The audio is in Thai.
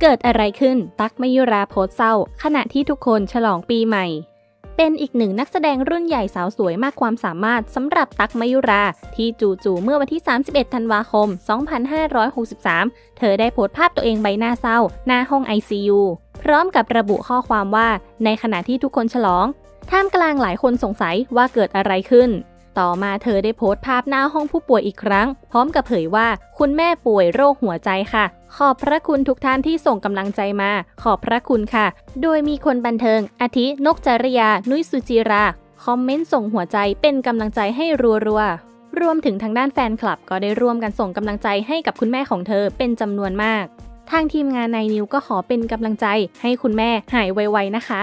เกิดอะไรขึ้น ตั๊กมยุราโพสต์เศร้า ขณะที่ทุกคนฉลองปีใหม่ เป็นอีกหนึ่งนักแสดงรุ่นใหญ่สาวสวยมากความสามารถสำหรับตั๊กมยุรา ที่จู่ๆเมื่อวันที่ 31 ธันวาคม 2563 เธอได้โพสต์ภาพตัวเองใบหน้าเศร้า หน้าห้อง ICU พร้อมกับระบุข้อความว่า ในขณะที่ทุกคนฉลอง ท่ามกลางหลายคนสงสัยว่าเกิดอะไรขึ้น ต่อมาเธอได้โพสต์ภาพหน้าห้องผู้ป่วยอีกครั้ง พร้อมกับเผยว่าคุณแม่ป่วยโรคหัวใจค่ะ ขอบพระคุณทุกท่านที่ส่งกำลังใจมา ขอบพระคุณค่ะ โดยมีคนบันเทิง อาทิ นกจริยา นุ้ยสุจิรา คอมเมนต์ส่งหัวใจเป็นกำลังใจให้รัวๆ รวมถึงทางด้านแฟนคลับก็ได้ร่วมกันส่งกำลังใจให้กับคุณแม่ของเธอเป็นจำนวนมาก ทางทีมงานนายนิวก็ขอเป็นกำลังใจให้คุณแม่หายไวๆนะคะ